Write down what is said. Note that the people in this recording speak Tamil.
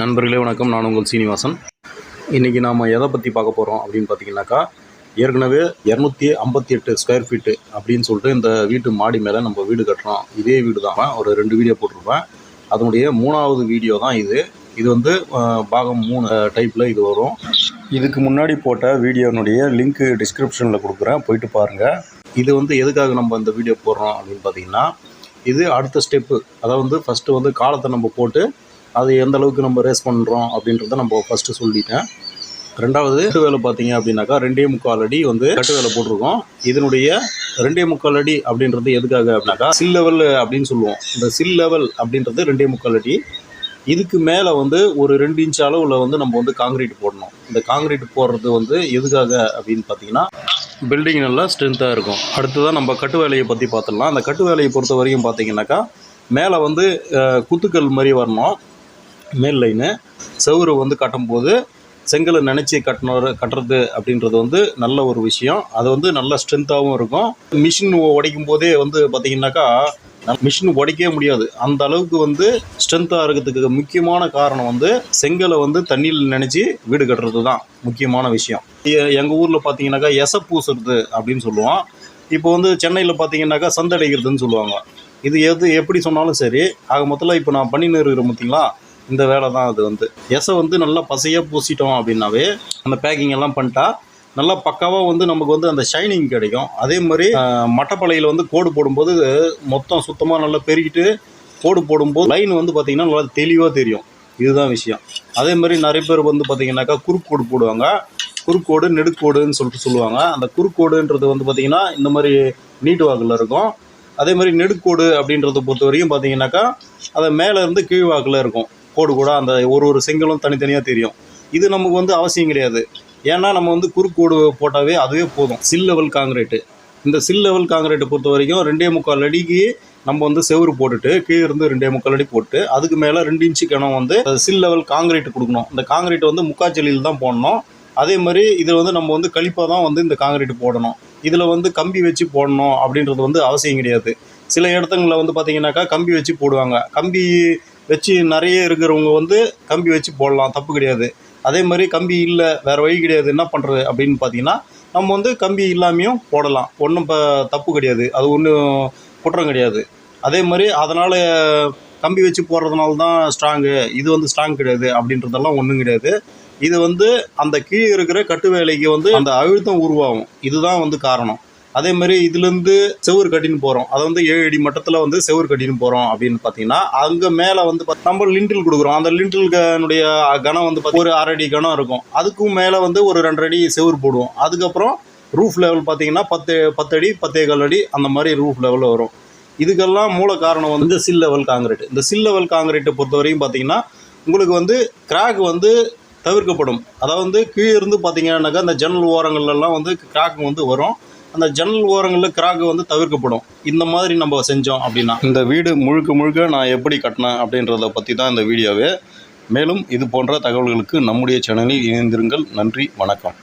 நண்பர்களே வணக்கம். நான் உங்கள் சீனிவாசன். இன்றைக்கி நாம் எதை பற்றி பார்க்க போகிறோம் அப்படின்னு பார்த்தீங்கன்னாக்கா ஏற்கனவே இரநூத்தி ஐம்பத்தி எட்டு ஸ்கொயர் ஃபீட்டு அப்படின்னு சொல்லிட்டு இந்த வீட்டு மாடி மேலே நம்ம வீடு கட்டுறோம். இதே வீடு தான். ஒரு ரெண்டு வீடியோ போட்டிருப்பேன். அதனுடைய மூணாவது வீடியோ தான் இது. இது வந்து பாகம் மூணு டைப்பில் இது வரும். இதுக்கு முன்னாடி போட்ட வீடியோனுடைய லிங்க்கு டிஸ்கிரிப்ஷனில் கொடுக்குறேன். போயிட்டு பாருங்கள் இது வந்து எதுக்காக நம்ம இந்த வீடியோ போடுறோம் அப்படின்னு பார்த்தீங்கன்னா இது அடுத்த ஸ்டெப்பு அதாவது வந்து ஃபஸ்ட்டு வந்து காலத்தை நம்ம போட்டு அது எந்த அளவுக்கு நம்ம ரேஸ் பண்ணுறோம் அப்படின்றத நம்ம ஃபஸ்ட்டு சொல்லிட்டேன். ரெண்டாவது கட்டு வேலை பார்த்தீங்க அப்படின்னாக்கா ரெண்டே முக்கால் அடி வந்து கட்டு வேலை போட்டிருக்கோம். இதனுடைய ரெண்டே முக்கால் அடி அப்படின்றது எதுக்காக அப்படின்னாக்கா சில் லெவல் அப்படின்னு சொல்லுவோம். இந்த சில் லெவல் அப்படின்றது ரெண்டே முக்கால் அடி. இதுக்கு மேலே வந்து ஒரு ரெண்டு இன்ச் அளவில் வந்து நம்ம வந்து காங்கிரீட் போடணும். இந்த காங்கிரீட் போடுறது வந்து எதுக்காக அப்படின்னு பார்த்தீங்கன்னா பில்டிங் நல்லா ஸ்ட்ரென்த்தாக இருக்கும். அடுத்ததான் நம்ம கட்டு வேலையை பற்றி பார்த்துடலாம். அந்த கட்டு வேலையை பொறுத்த வரைக்கும் பார்த்தீங்கன்னாக்கா மேலே வந்து குத்துக்கல் மாதிரி வரணும். மேல் லைனு செவுரு வந்து கட்டும்போது செங்கலை நினச்சி கட்டினோரு கட்டுறது அப்படின்றது வந்து நல்ல ஒரு விஷயம். அது வந்து நல்ல ஸ்ட்ரென்த்தாகவும் இருக்கும். மிஷின் உடைக்கும் போதே வந்து பார்த்தீங்கன்னாக்கா மிஷின் உடைக்கவே முடியாது. அந்த அளவுக்கு வந்து ஸ்ட்ரென்த்தாக இருக்கிறதுக்கு முக்கியமான காரணம் வந்து செங்கலை வந்து தண்ணியில் நினச்சி வீடு கட்டுறது தான் முக்கியமான விஷயம். எங்கள் ஊரில் பார்த்தீங்கன்னாக்கா எச பூசுறது அப்படின்னு சொல்லுவோம். இப்போ வந்து சென்னையில் பார்த்தீங்கன்னாக்கா சந்தடைக்கிறதுன்னு சொல்லுவாங்க. இது எது எப்படி சொன்னாலும் சரி ஆக மொத்தத்தில் இப்போ நான் பண்ணின்னு இருக்கிற பார்த்தீங்களா இந்த வேலை தான் அது வந்து. எசை வந்து நல்லா பசையாக பூசிட்டோம் அப்படின்னாவே அந்த பேக்கிங் எல்லாம் பண்ணிட்டா நல்லா பக்காவாக வந்து நமக்கு வந்து அந்த ஷைனிங் கிடைக்கும். அதே மாதிரி அஹ், மட்டப்பலையில் வந்து கோடு போடும்போது மொத்தம் சுத்தமாக நல்லா பெருகிட்டு கோடு போடும்போது லைன் வந்து பார்த்திங்கன்னா நல்லா தெளிவாக தெரியும். இதுதான் விஷயம். அதே மாதிரி நிறைய பேர் வந்து பார்த்திங்கனாக்கா குறுக்கோடு போடுவாங்க. குறுக்கோடு நெடுக்கோடுன்னு சொல்லிட்டு சொல்லுவாங்க. அந்த குறுக்கோடுன்றது வந்து பார்த்திங்கன்னா இந்த மாதிரி நீட்டு வாக்கில் இருக்கும். அதே மாதிரி நெடுக்கோடு அப்படின்றத பொறுத்த வரைக்கும் பார்த்தீங்கன்னாக்கா அதை மேலேருந்து கீழ் வாக்கில் இருக்கும். கோடு கூட அந்த ஒரு ஒரு செங்கலும் தனித்தனியாக தெரியும். இது நமக்கு வந்து அவசியம் கிடையாது. ஏன்னா நம்ம வந்து குறுக்கோடு போட்டாவே அதுவே போதும். Sill level concrete. இந்த சில் லெவல் காங்கிரீட்டை பொறுத்த வரைக்கும் ரெண்டே முக்கால் அடிக்கு நம்ம வந்து செவுரு போட்டுட்டு கீழே இருந்து ரெண்டே முக்கால் அடி போட்டு அதுக்கு மேலே ரெண்டு இன்ச்சு கிணம் வந்து சில் லெவல் காங்கிரீட் கொடுக்கணும். இந்த காங்கிரீட் வந்து முக்காச்செளியில் தான் போடணும். அதே மாதிரி இதில் வந்து நம்ம வந்து கழிப்பாக தான் வந்து இந்த காங்கிரீட் போடணும். இதில் வந்து கம்பி வச்சு போடணும் அப்படின்றது வந்து அவசியம் கிடையாது. சில இடத்துங்களில் வந்து பார்த்தீங்கன்னாக்கா கம்பி வச்சு போடுவாங்க. கம்பி வச்சு நிறைய இருக்கிறவங்க வந்து கம்பி வச்சு போடலாம் தப்பு கிடையாது. அதே மாதிரி கம்பி இல்லை வேறு வழி கிடையாது என்ன பண்ணுறது அப்படின்னு பார்த்தீங்கன்னா நம்ம வந்து கம்பி இல்லாமையும் போடலாம். ஒன்றும் இப்போ தப்பு கிடையாது. அது ஒன்றும் குற்றம் கிடையாது. அதே மாதிரி அதனால் கம்பி வச்சு போடுறதுனால தான் ஸ்ட்ராங்கு இது வந்து ஸ்ட்ராங் கிடையாது அப்படின்றதெல்லாம் ஒன்றும் கிடையாது. இது வந்து அந்த கீழே இருக்கிற கட்டு வேலைக்கு வந்து அந்த அழுத்தம் உருவாகும். இதுதான் வந்து காரணம். அதே மாதிரி இதுலேருந்து செவுரு கட்டின்னு போகிறோம் அதை வந்து ஏழு அடி மட்டத்தில் வந்து செவுரு கட்டின்னு போகிறோம் அப்படின்னு பார்த்தீங்கன்னா அங்கே மேலே வந்து நம்ம லிண்டில் கொடுக்குறோம். அந்த லிண்டிலுடைய கனம் வந்து ஒரு அரை அடி கனம் இருக்கும். அதுக்கும் மேலே வந்து ஒரு ரெண்டரை அடி செவுரு போடுவோம். அதுக்கப்புறம் ரூஃப் லெவல் பார்த்தீங்கன்னா பத்து பத்து அடி பத்தே கால் அடி அந்த மாதிரி ரூஃப் லெவலில் வரும். இதுக்கெல்லாம் மூல காரணம் வந்து இந்த சில் லெவல் காங்கிரீட் இந்த சில் லெவல் காங்கிரீட்டை பொறுத்த வரைக்கும் பார்த்தீங்கன்னா உங்களுக்கு வந்து கிராக் வந்து தவிர்க்கப்படும். அதாவது வந்து கீழே இருந்து பார்த்தீங்கன்னாக்கா அந்த ஜன்னல் ஓரங்கள்லாம் வந்து கிராக் வந்து வரும். அந்த ஜன்னல் ஓரங்களில் கிராக் வந்து தவிர்க்கப்படும். இந்த மாதிரி நம்ம செஞ்சோம் அப்படின்னா. இந்த வீடு முழுக்க முழுக்க நான் எப்படி கட்டினேன் அப்படின்றத பற்றி தான் இந்த வீடியோவே. மேலும் இது போன்ற தகவல்களுக்கு நம்முடைய சேனலில் இணைந்திருங்கள். நன்றி வணக்கம்.